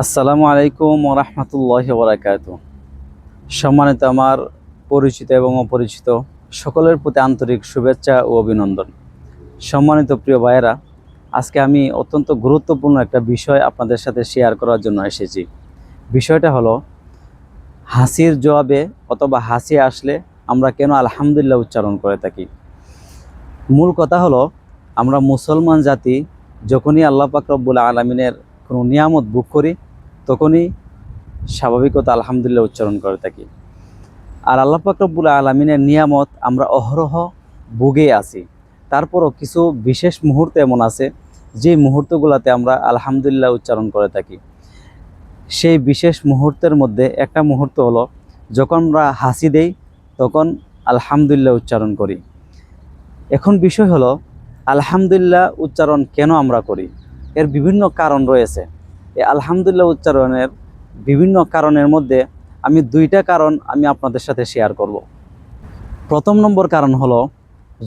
আসসালামু আলাইকুম ওরহমতুল্লাহ বরাকাত সম্মানিত আমার পরিচিত এবং অপরিচিত সকলের প্রতি আন্তরিক শুভেচ্ছা ও অভিনন্দন। সম্মানিত প্রিয় ভাইয়েরা, আজকে আমি অত্যন্ত গুরুত্বপূর্ণ একটা বিষয় আপনাদের সাথে শেয়ার করার জন্য এসেছি। বিষয়টা হলো, হাসির জবাবে অথবা হাসি আসলে আমরা কেন আলহামদুলিল্লাহ উচ্চারণ করে থাকি? মূল কথা হলো, আমরা মুসলমান জাতি, যখনই আল্লাহ পাক আলমিনের কোনো নিয়ামত বুক করি, তখনই স্বাভাবিকতা আলহামদুলিল্লাহ উচ্চারণ করে থাকি। আর আল্লাহ পাক রব্বুল আলমিনের নিয়ামত আমরা অহরহ ভুগে আছি। তারপরও কিছু বিশেষ মুহূর্ত এমন আছে যে মুহূর্তগুলোতে আমরা আলহামদুলিল্লাহ উচ্চারণ করে থাকি। সেই বিশেষ মুহূর্তের মধ্যে একটা মুহূর্ত হলো, যখন আমরা হাসি দেই, তখন আলহামদুলিল্লাহ উচ্চারণ করি। এখন বিষয় হলো, আলহামদুলিল্লাহ উচ্চারণ কেন আমরা করি? এর বিভিন্ন কারণ রয়েছে। এই আলহামদুলিল্লাহ উচ্চারণের বিভিন্ন কারণের মধ্যে আমি দুইটা কারণ আমি আপনাদের সাথে শেয়ার করব। প্রথম নম্বর কারণ হলো,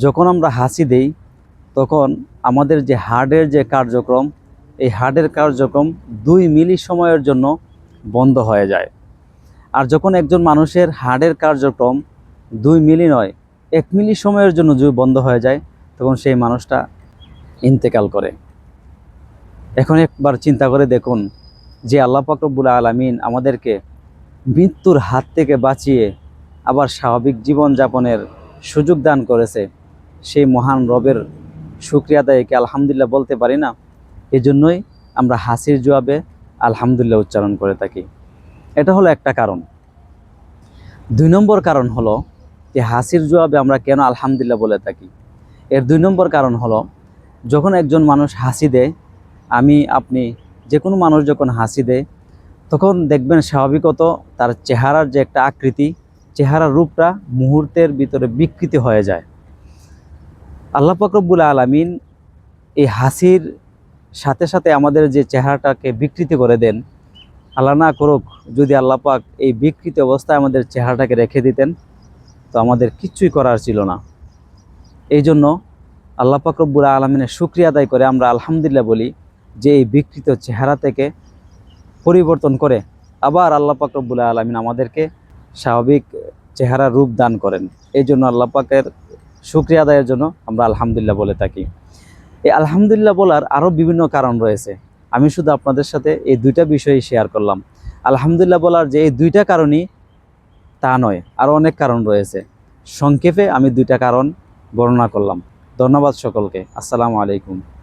যখন আমরা হাসি দেই, তখন আমাদের যে হার্টের যে কার্যক্রম, এই হার্টের কার্যক্রম দুই মিলি সময়ের জন্য বন্ধ হয়ে যায়। আর যখন একজন মানুষের হার্টের কার্যক্রম দুই মিলি নয়, এক মিলি সময়ের জন্য যদি বন্ধ হয়ে যায়, তখন সেই মানুষটা ইন্তেকাল করে। এখন একবার চিন্তা করে দেখুন যে আল্লাহ পাকরবুল আলমিন আমাদেরকে মৃত্যুর হাত থেকে বাঁচিয়ে আবার স্বাভাবিক জীবন যাপনের সুযোগ দান করেছে। সেই মহান রবের শুক্রিয়া দায়ীকে আলহামদুলিল্লাহ বলতে পারি না? এজন্যই আমরা হাসির জবাবে আলহামদুলিল্লাহ উচ্চারণ করে থাকি। এটা হলো একটা কারণ। দুই নম্বর কারণ হলো যে হাসির জবাবে আমরা কেন আলহামদুলিল্লাহ বলে থাকি। এর দুই নম্বর কারণ হলো যখন একজন মানুষ হাসি দেয় আমি, আপনি যে কোনো মানুষ যখন হাসি দেয়, তখন দেখবেন স্বাভাবিকত তার চেহারার যে একটা আকৃতি, চেহারার রূপটা মুহূর্তের ভিতরে বিকৃতি হয়ে যায়। আল্লাহ ফকরবুল আলমিন এই হাসির সাথে সাথে আমাদের যে চেহারাটাকে বিকৃতি করে দেন, আল্লাহ না করুক, যদি আল্লাহ পাক এই বিকৃতি অবস্থায় আমাদের চেহারাটাকে রেখে দিতেন, তো আমাদের কিচ্ছুই করার ছিল না। এই জন্য আল্লাহ পাক আলমিনের শুক্রিয়া আদায় করে আমরা আলহামদুলিল্লাহ বলি যে এই বিকৃত চেহারা থেকে পরিবর্তন করে আবার আল্লাহ পাক রব্বুল আলমিন আমাদেরকে স্বাভাবিক চেহারা রূপ দান করেন। এই জন্য আল্লাহ পাকের শুক্রিয়া আদায়ের জন্য আমরা আলহামদুলিল্লাহ বলে থাকি। এই আলহামদুলিল্লাহ বলার আরও বিভিন্ন কারণ রয়েছে। আমি শুধু আপনাদের সাথে এই দুইটা বিষয়ই শেয়ার করলাম। আলহামদুলিল্লাহ বলার যে এই দুইটা কারণই তা নয় আরও অনেক কারণ রয়েছে। সংক্ষেপে আমি দুইটা কারণ বর্ণনা করলাম। ধন্যবাদ সকলকে। আসসালামু আলাইকুম।